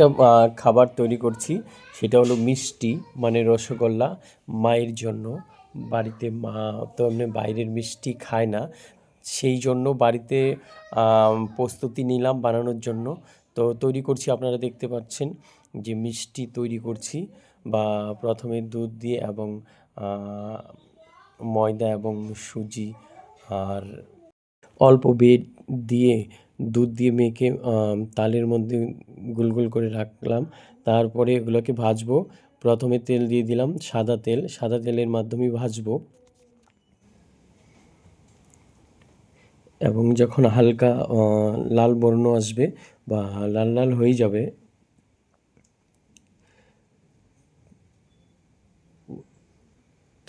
একটা খাবার তৈরি করছি। সেটা হলো মিষ্টি মানে রসগোল্লা মায়ের জন্য। বাড়িতে মা তো এমনি বাইরের মিষ্টি খায় না। সেই জন্য বাড়িতে প্রস্তুতি নিলাম বানানোর জন্য। তো তৈরি করছি, আপনারা দেখতে পাচ্ছেন যে মিষ্টি তৈরি করছি। বা প্রথমে দুধ দিয়ে এবং ময়দা এবং সুজি আর অল্প বেড দিয়ে দুধ দিয়ে মেখে তালের মধ্যে গোল গোল করে রাখলাম। তারপরে এগুলোকে ভাজবো। প্রথমে তেল দিয়ে দিলাম সাদা তেল। সাদা তেলের মাধ্যমে ভাজবো। এবং যখন হালকা লাল বর্ণ আসবে বা লাল লাল হয়ে যাবে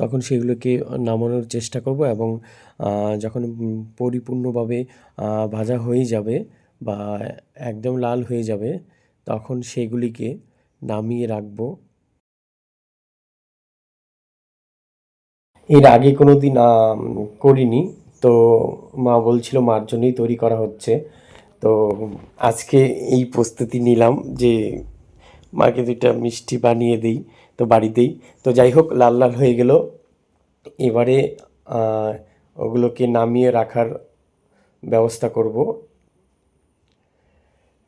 তখন সেগুলোকে নামানোর চেষ্টা করব এবং যখন পরিপূর্ণভাবে ভাজা হয়ে যাবে বা একদম লাল হয়ে যাবে, তখন সেগুলিকে নামিয়ে রাখব। এর আগে কোনো দিন করিনি। তো মা বলছিল, মার জন্যই তৈরি করা হচ্ছে। তো আজকে এই প্রস্তুতি নিলাম যে, মাকে দুইটা মিষ্টি বানিয়ে দিই, তো বাড়িতেই। তো যাই হোক, লাল লাল হয়ে গেল। এবারে ওগুলোকে নামিয়ে রাখার ব্যবস্থা করব।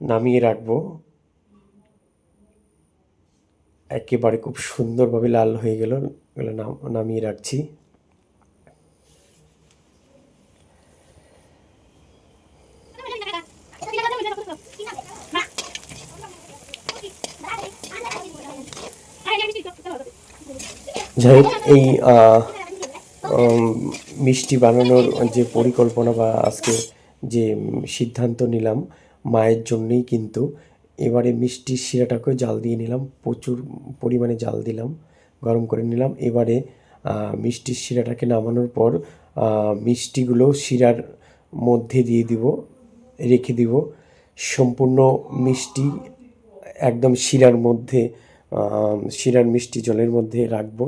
নামিয়ে রাখব। একেবারে খুব সুন্দরভাবে লাল হয়ে গেল, এগুলো নাম- নামিয়ে রাখছি। যাই হোক, এই মিষ্টি বানানোর যে পরিকল্পনা বা আজকে যে সিদ্ধান্ত নিলাম, মায়ের জন্যই কিন্তু এবারে মিষ্টির শিরাটাকেও জাল দিয়ে নিলাম, প্রচুর পরিমাণে জাল দিলাম, গরম করে নিলাম। এবারে মিষ্টির শিরাটাকে নামানোর পর মিষ্টিগুলো শিরার মধ্যে দিয়ে দিব, রেখে দিব। সম্পূর্ণ মিষ্টি একদম শিরার মধ্যে শিরার মিষ্টি জলের মধ্যে রাখব।